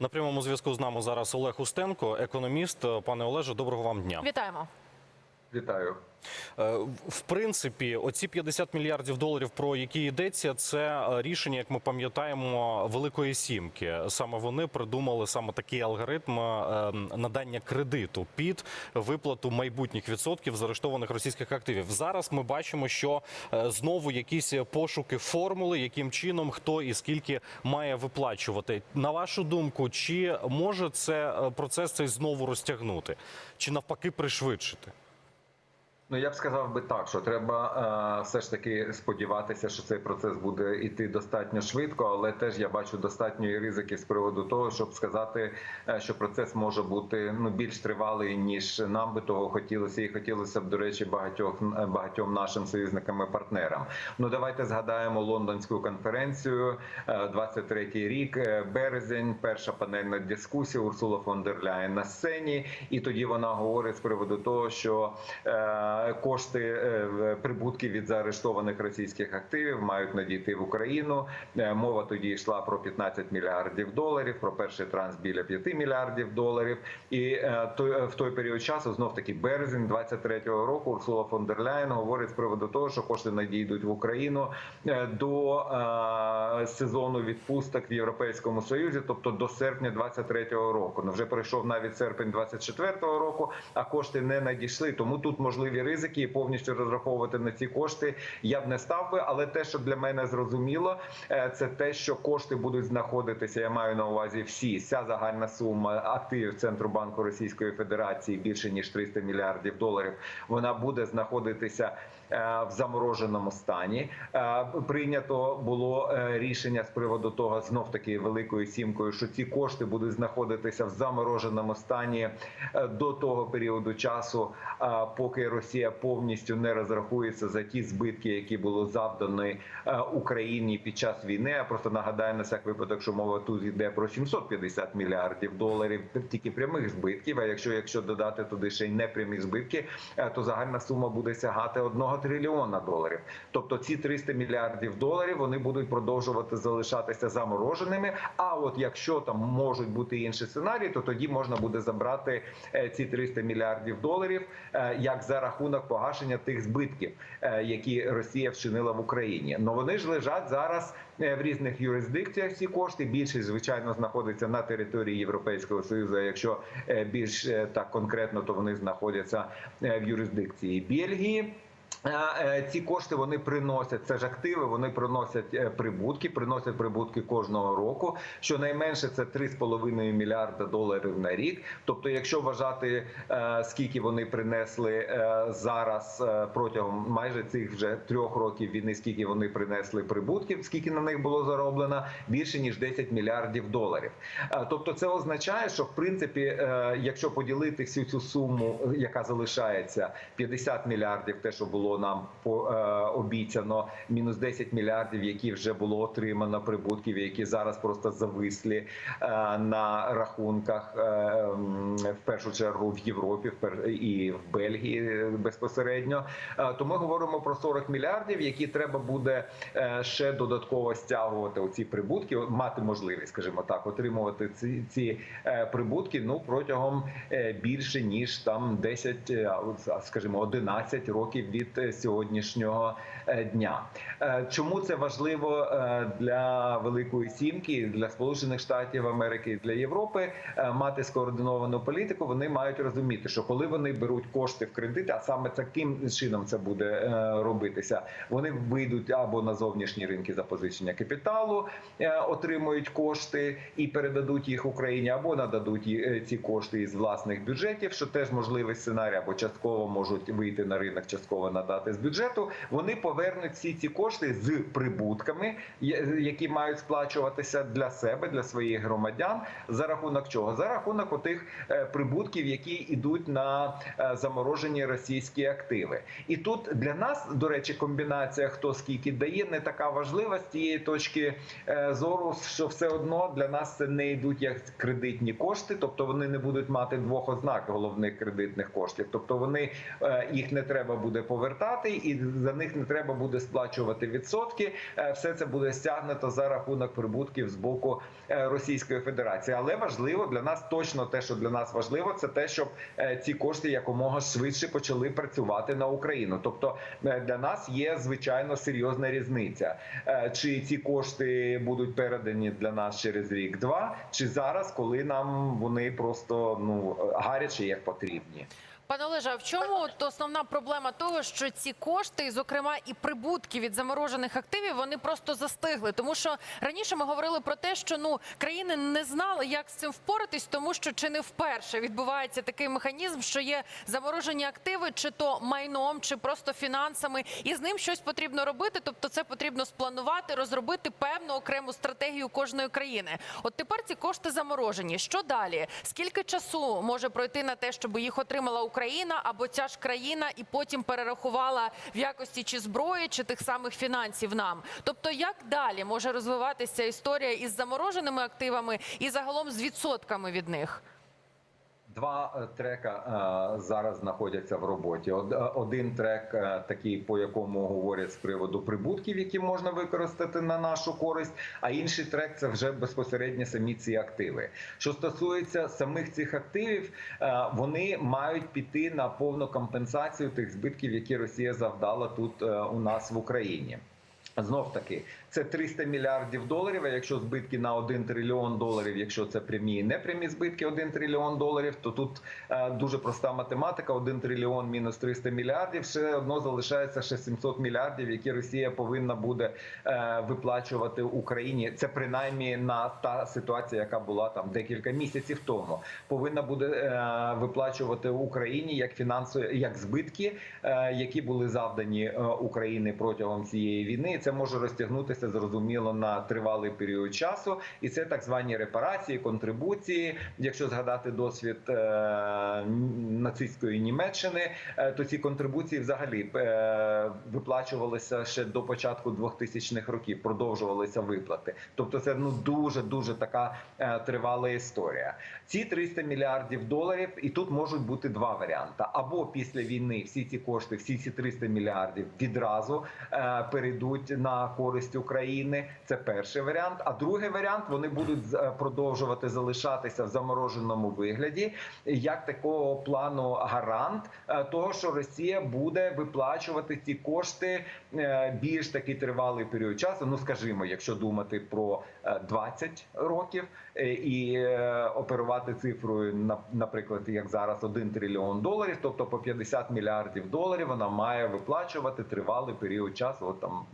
На прямому зв'язку з нами зараз Олег Устенко, економіст. Пане Олеже, доброго вам дня. Вітаємо. Вітаю. Е, В принципі, оці 50 мільярдів доларів, про які йдеться, це е, рішення, як ми пам'ятаємо, Великої Сімки. Саме вони придумали саме такий алгоритм е, надання кредиту під виплату майбутніх відсотків з арештованих російських активів. Зараз ми бачимо, що знову якісь пошуки формули, яким чином хто і скільки має виплачувати. На вашу думку, чи може це процес цей знову розтягнути, чи навпаки пришвидшити? Ну я б сказав би так, що треба е, все ж таки сподіватися, що цей процес буде йти достатньо швидко, але теж я бачу достатньої ризики з приводу того, щоб сказати, е, що процес може бути ну більш тривалий ніж нам би того хотілося, і хотілося б до речі багатьох е, багатьом нашим союзникам і партнерам. Ну давайте згадаємо лондонську конференцію, е, 23-й рік, е, березень, перша панельна дискусія Урсула фон дер Ляєн на сцені, і тоді вона говорить з приводу того, що е, кошти е, прибутки від заарештованих російських активів мають надійти в Україну. Е, Мова тоді йшла про 15 мільярдів доларів, про перший транс біля 5 мільярдів доларів. І е, в той період часу знов таки березень 23-го року Урсула фон дер Ляєн говорить з приводу того, що кошти надійдуть в Україну до сезону відпусток в Європейському Союзі, тобто до серпня 23-го року. Ну вже пройшов навіть серпень 24-го року, а кошти не надійшли. Тому тут можливі ризики і повністю розраховувати на ці кошти я б не став би. Але те, що для мене зрозуміло, е, це те, що кошти будуть знаходитися. Я маю на увазі всі вся загальна сума активів Центробанку Російської Федерації більше ніж 300 мільярдів доларів. Вона буде знаходитися в замороженому стані. Е, Прийнято було е, рішення з приводу того, знов таки великою сімкою, що ці кошти будуть знаходитися в замороженому стані е, до того періоду часу, е, поки Росія повністю не розрахується за ті збитки, які було завдані е, Україні під час війни. Я просто нагадаю на всяк випадок, що мова тут йде про 750 мільярдів доларів тільки прямих збитків. А якщо якщо додати туди ще й непрямі збитки, е, то загальна сума буде сягати 1 трильйона доларів. Тобто ці 300 мільярдів доларів вони будуть продовжувати залишатися замороженими. А от якщо там можуть бути інші сценарії, то тоді можна буде забрати е, ці 300 мільярдів доларів е, як за рахунок погашення тих збитків, е, які Росія вчинила в Україні. Но вони ж лежать зараз в різних юрисдикціях. Ці кошти більшість звичайно знаходиться на території Європейського союзу. Якщо більш так конкретно, то вони знаходяться в юрисдикції Бельгії. Е, Ці кошти вони приносять це ж активи. Вони приносять е, прибутки, приносять прибутки кожного року. Щонайменше це 3,5 мільярда доларів на рік. Тобто, якщо вважати е, скільки вони принесли зараз протягом майже цих вже трьох років війни, скільки вони принесли прибутків, скільки на них було зароблено, більше ніж 10 мільярдів доларів. Тобто, це означає, що в принципі, якщо поділити всю цю суму, яка залишається, 50 мільярдів, те, що було нам по- е, обіцяно, мінус 10 мільярдів, які вже було отримано прибутків, які зараз просто завислі е, на рахунках е, в першу чергу в Європі і в Бельгії безпосередньо. То ми говоримо про 40 мільярдів, які треба буде ще додатково стягувати оці прибутки, мати можливість, скажімо так, отримувати ці, ці прибутки ну протягом більше ніж там 10, е, а скажімо, 11 років від е, сьогоднішнього е, дня. Е, Чому це важливо е, для Великої Сімки, для Сполучених Штатів Америки для Європи мати скоординовану політику? Вони мають розуміти, що коли вони беруть кошти в кредит, а саме таким чином це буде робитися, вони вийдуть або на зовнішні ринки запозичення капіталу, отримують кошти і передадуть їх Україні, або нададуть ці кошти із власних бюджетів, що теж можливий сценарій, або частково можуть вийти на ринок, частково надати з бюджету. Вони повернуть всі ці кошти з прибутками, які мають сплачуватися для себе, для своїх громадян. За рахунок чого? За рахунок отих е, прибутків, які йдуть на е, заморожені російські активи. І тут для нас, до речі, комбінація хто скільки дає не така важлива з тієї точки е, зору, що все одно для нас це не йдуть як кредитні кошти, тобто вони не будуть мати двох ознак головних кредитних коштів. Тобто вони їх не треба буде повернути. Повертати, і за них не треба буде сплачувати відсотки. Е, Все це буде стягнуто за рахунок прибутків з боку е, Російської Федерації. Але важливо для нас точно те, що для нас важливо, це те, щоб е, ці кошти якомога швидше почали працювати на Україну. Тобто для нас є звичайно серйозна різниця, чи ці кошти будуть передані для нас через рік-два, чи зараз, коли нам вони просто ну гаряче як потрібні. Пане Олеже, а в чому основна проблема того, що ці кошти, і, зокрема, і прибутки від заморожених активів, вони просто застигли? Тому що раніше ми говорили про те, що ну країни не знали, як з цим впоратись, тому що чи не вперше відбувається такий механізм, що є заморожені активи, чи то майном, чи просто фінансами, і з ним щось потрібно робити. Тобто, це потрібно спланувати, розробити певну окрему стратегію кожної країни. От тепер ці кошти заморожені. Що далі? Скільки часу може пройти на те, щоб їх отримала Україна або ця ж країна, і потім перерахувала в якості чи зброї, чи тих самих фінансів нам? Тобто, як далі може розвиватися історія із замороженими активами і загалом з відсотками від них? Два е, трека е, зараз знаходяться в роботі. Од- е, Один трек такий, по якому говорять з приводу прибутків, які можна використати на нашу користь. А інший трек це вже безпосередньо самі ці активи. Що стосується самих цих активів, вони мають піти на повну компенсацію тих збитків, які Росія завдала тут у нас в Україні. Знов таки, це 300 мільярдів доларів. А якщо збитки на 1 трильйон доларів, якщо це прямі і непрямі збитки 1 трильйон доларів, то тут е, дуже проста математика: 1 трильйон мінус 300 мільярдів, все одно залишається ще 700 мільярдів, які Росія повинна буде е, виплачувати Україні. Це принаймні на та ситуація, яка була там декілька місяців тому. Повинна буде е, виплачувати Україні як фінансові, як збитки, е, які були завдані е, Україні протягом цієї війни. І Це може розтягнутися зрозуміло на тривалий період часу, і це так звані репарації, контрибуції. Якщо згадати досвід е, нацистської Німеччини, е, то ці контрибуції взагалі е, виплачувалися ще до початку 2000-х років, продовжувалися виплати. Тобто, це ну дуже дуже така е, тривала історія. Ці 300 мільярдів доларів, і тут можуть бути два варіанти: або після війни всі ці кошти, всі ці 300 мільярдів відразу е, перейдуть на користь України. Це перший варіант. А другий варіант вони будуть е, продовжувати залишатися в замороженому вигляді, як такого плану гарант е, того, що Росія буде виплачувати ці кошти е, більш такий тривалий період часу. Ну скажімо, якщо думати про е, 20 років і оперувати цифрою, на- наприклад, як зараз 1 трильйон доларів, тобто по 50 мільярдів доларів, вона має виплачувати тривалий період часу, от там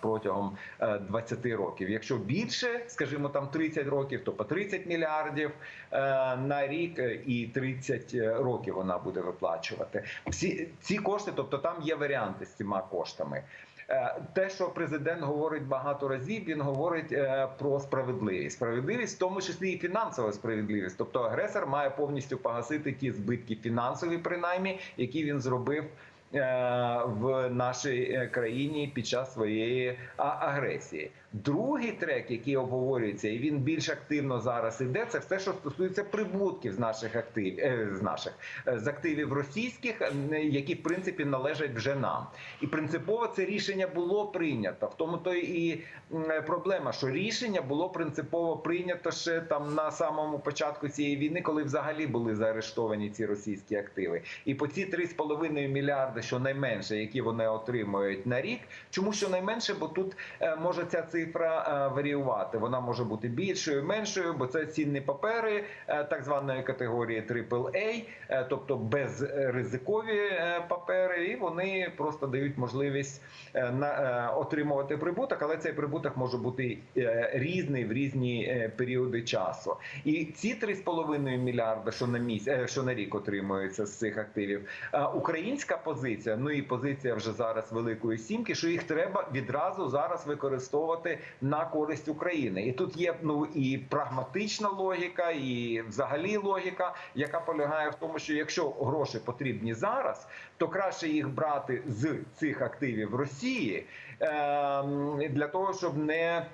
протягом е, 20 років. Якщо більше, скажімо, там 30 років, то по 30 мільярдів е, на рік е, і 30 років вона буде виплачувати. Всі ці кошти, тобто там є варіанти з цими коштами. Е, Те, що президент говорить багато разів, він говорить е, про справедливість. Справедливість, в тому числі і фінансова справедливість. Тобто агресор має повністю погасити ті збитки фінансові, принаймні, які він зробив. Е, В нашій е, країні під час своєї агресії. Другий трек, який обговорюється, і він більш активно зараз іде, це все, що стосується прибутків з наших активів е, з наших е, з активів російських, які в принципі належать вже нам. І принципово це рішення було прийнято. В тому то і проблема, що рішення було принципово прийнято ще там на самому початку цієї війни, коли взагалі були заарештовані ці російські активи. І по ці 3,5 мільярди, що найменше, які вони отримують на рік. Чому що найменше? Бо тут е, може ця цифра е, варіювати. Вона може бути більшою, меншою, бо це цінні папери е, так званої категорії AAA, е, тобто безризикові папери, і вони просто дають можливість отримувати прибуток, але цей прибуток може бути різний в різні періоди часу. І ці 3,5 мільярди, що на місяць, що на рік отримуються з цих активів, українська позиція, ну і позиція вже зараз великої сімки, що їх треба відразу зараз використовувати на користь України. І тут є ну і прагматична логіка, і взагалі логіка, яка полягає в тому, що якщо гроші потрібні зараз, то краще їх брати з цих активів Росії ем, для того, щоб не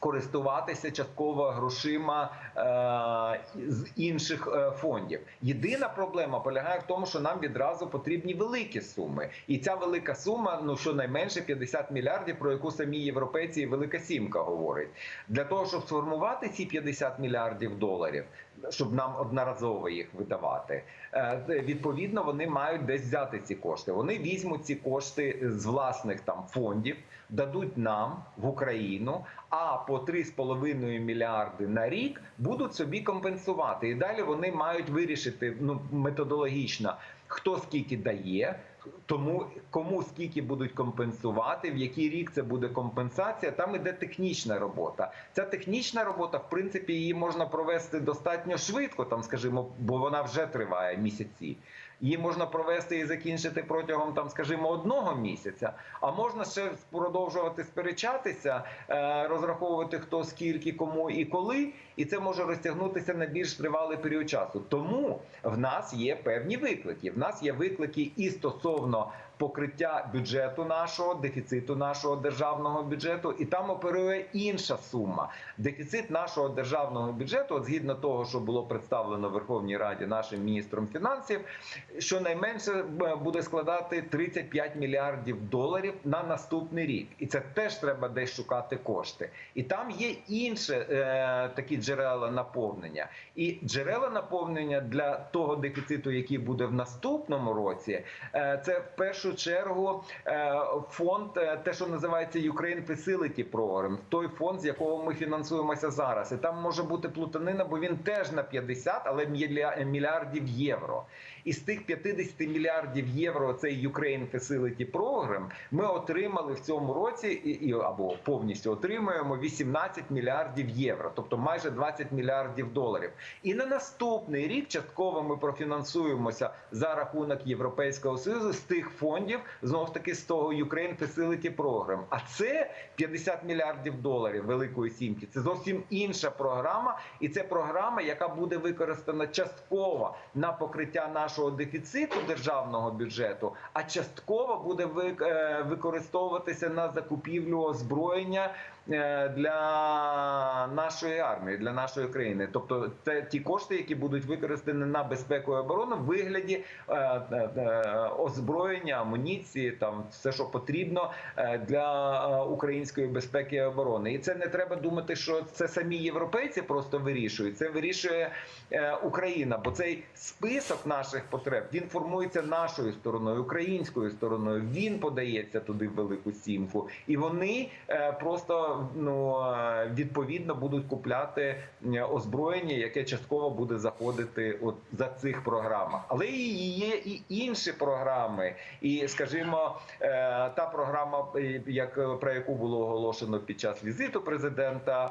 користуватися частково грошима е, з інших е, фондів. Єдина проблема полягає в тому, що нам відразу потрібні великі суми, і ця велика сума, ну щонайменше 50 мільярдів, про яку самі європейці і Велика Сімка говорить. Для того щоб сформувати ці 50 мільярдів доларів, щоб нам одноразово їх видавати, е, відповідно вони мають десь взяти ці кошти. Вони візьмуть ці кошти з власних там фондів, дадуть нам в Україну, а по 3,5 мільярди на рік будуть собі компенсувати. І далі вони мають вирішити ну методологічно, хто скільки дає. Тому кому скільки будуть компенсувати, в який рік це буде компенсація. Там іде технічна робота. Ця технічна робота, в принципі, її можна провести достатньо швидко, там, скажімо, бо вона вже триває місяці. Її можна провести і закінчити протягом там, скажімо, одного місяця. А можна ще продовжувати сперечатися, е, розраховувати хто скільки, кому і коли, і це може розтягнутися на більш тривалий період часу. Тому в нас є певні виклики. В нас є виклики і стосовно покриття бюджету нашого, дефіциту нашого державного бюджету, і там оперує інша сума. Дефіцит нашого державного бюджету, от згідно того, що було представлено в Верховній Раді нашим міністром фінансів, щонайменше е, буде складати 35 мільярдів доларів на наступний рік, і це теж треба десь шукати кошти. І там є інші е, такі джерела наповнення. І джерела наповнення для того дефіциту, який буде в наступному році, е, це в першу чергу е, фонд, е, те, що називається Ukraine Facility Program, той фонд, з якого ми фінансуємося зараз. І там може бути плутанина, бо він теж на 50, але мілья- мільярдів євро. І з тих 50 мільярдів євро цей Ukraine Facility Program ми отримали в цьому році і, або повністю отримуємо 18 мільярдів євро, тобто майже 20 мільярдів доларів. І на наступний рік частково ми профінансуємося за рахунок Європейського союзу з тих фондів, знов таки з того Ukraine Facility Program. А це 50 мільярдів доларів Великої Сімки. Це зовсім інша програма, і це програма, яка буде використана частково на покриття нашого дефіциту державного бюджету, а частково буде е, використовуватися на закупівлю озброєння е, для нашої армії, для нашої країни. Тобто, це ті кошти, які будуть використані на безпеку і оборону в вигляді е, озброєння, амуніції, там все, що потрібно для української безпеки і оборони. І це не треба думати, що це самі європейці просто вирішують. Це вирішує Україна, бо цей список наших потреб він формується нашою стороною, українською стороною. Він подається туди в велику сімку, і вони е, просто ну е, відповідно будуть купляти озброєння, яке частково буде заходити от за цих програмах. Але і є і інші програми, і скажімо, е, та програма, як про яку було оголошено під час візиту президента.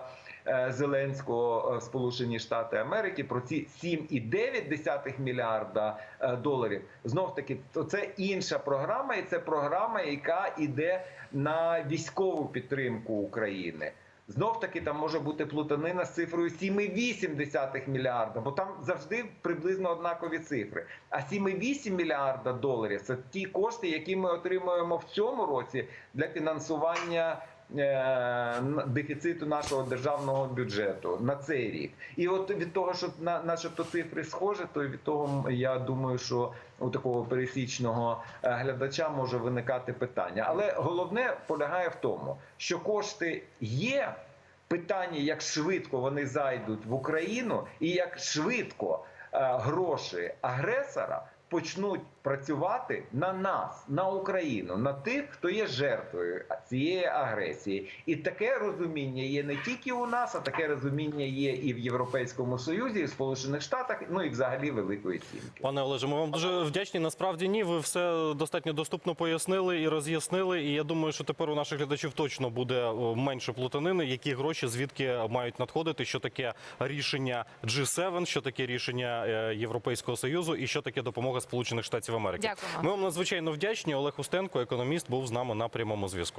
Е, Зеленського в Сполучені Штати Америки про ці 7,9 мільярда е, доларів. Знов таки, то це інша програма, і це програма, яка йде на військову підтримку України. Знов таки там може бути плутанина з цифрою 7,8 мільярда, бо там завжди приблизно однакові цифри. А 7,8 мільярда доларів це ті кошти, які ми отримуємо в цьому році для фінансування е, дефіциту нашого державного бюджету на цей рік. І от від того, що на, начебто цифри схожі, то від того я думаю, що у такого пересічного е, глядача може виникати питання. Але головне полягає в тому, що кошти є. Питання, як швидко вони зайдуть в Україну, і як швидко е, гроші агресора почнуть працювати на нас, на Україну, на тих, хто є жертвою цієї агресії. І таке розуміння є не тільки у нас, а таке розуміння є і в Європейському Союзі, і в Сполучених Штатах, ну і взагалі Великої Сімки. Пане Олеже, ми вам дуже вдячні. Насправді ні, ви все достатньо доступно пояснили і роз'яснили. І я думаю, що тепер у наших глядачів точно буде менше плутанини, які гроші звідки мають надходити, що таке рішення G7, що таке рішення е, Європейського союзу, і що таке допомога Сполучених Штатів Америки. Дякуємо. Ми вам надзвичайно вдячні. Олег Устенко, економіст, був з нами на прямому зв'язку.